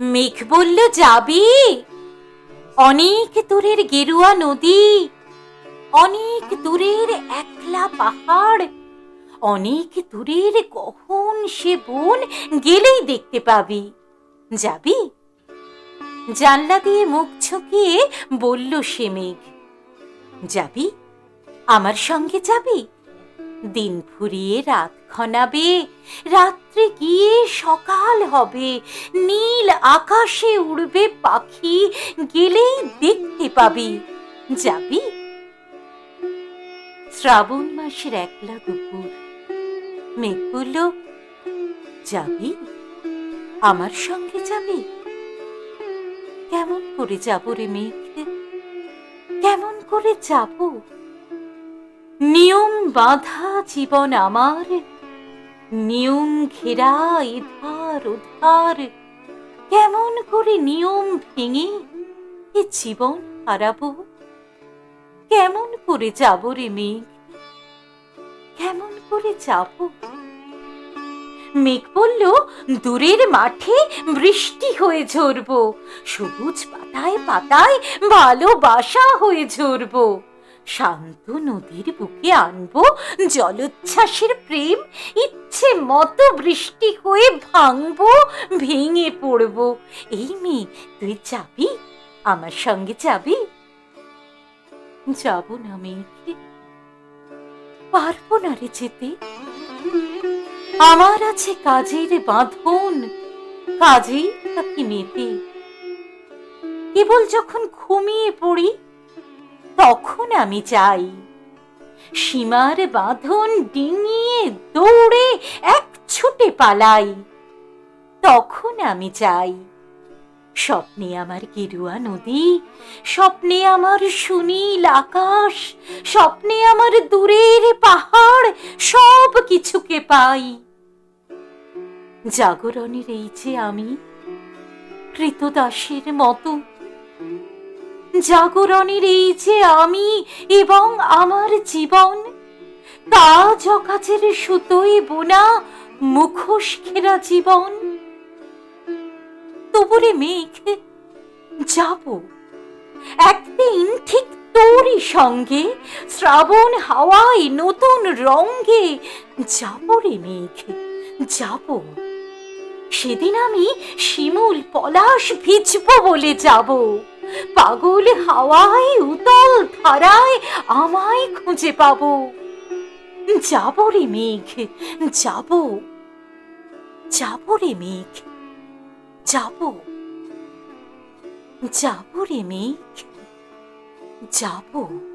মেঘ বলল যাবি? অনেক দূরের গেরুয়া নদী, অনেক দূরের একলা পাহাড়, অনেক দূরের গহন সে বন গেলেই দেখতে পাবি। যাবি? জানলা দিয়ে মুখ ছুকিয়ে বলল সে মেঘ। যাবি? আমার সঙ্গে যাবি? দিন ফুরিয়ে রাত খনাবে, রাত্রে গিয়ে সকাল হবে, নীল আকাশে উড়বে পাখি, গেলেই দেখতে পাবি। যাবি? শ্রাবণ মাসের একলা দুপুর। মেঘ যাবি? আমার সঙ্গে যাবি? কেমন করে যাব রে মেঘ কেমন করে যাব? নিয়ম বাঁধা জীবন আমার। নিয়ম ঘেরা এধার ওধার কেমন করে নিয়ম ভেঙে এ জীবন হারাবো? কেমন করে যাব রে মেঘ? কেমন করে যাব? মেঘ বলল, দূরের মাঠে বৃষ্টি হয়ে ঝরবো। সবুজ পাতায় পাতায় ভালোবাসা হয়ে ঝরবো। শান্ত নদীর বুকে আনব, জলোচ্ছ্বাসের প্রেম, ইচ্ছে মতো বৃষ্টি হয়ে ভাঙবো, ভেঙে পড়ব। এই মেয়ে, তুই যাবি? আমার সঙ্গে যাবি? যাব না মেয়েকে। পারব না রে যেতে। আমার আছে কাজের বাঁধন। কাজেই থাকি মেতে। কেবল যখন ঘুমিয়ে পড়ি তখন আমি চাই। সীমার বাঁধন ডিঙিয়ে দৌড়ে এক ছুটে পালাই। তখন আমি চাই, স্বপ্নে আমার গেরুয়া নদী, স্বপ্নে আমার সুনীল আকাশ, স্বপ্নে আমার দূরের পাহাড়, সব কিছুকে পাই। জাগরণের এই যে আমি, কৃতদাসের মতো জাগরণের এই যে আমি এবং আমার জীবন কাজ অকাজের সুতোয় বোনা মুখোশ ঘেরা জীবন। তবুরে মেঘ, যাব। একদিন ঠিক তোরই সঙ্গে শ্রাবণ হাওয়ায় নতুন রঙ্গে যাব রে মেঘ, যাব। সেদিন আমি শিমুল পলাশ ভিজবো বলে যাব। পাগল হাওয়ায়, উতল ধারায় আমায় খুঁজে পাবো। যাব রে মেঘ, যাব। যাব রে মেঘ, যাব। যাব রে মেঘ, যাব।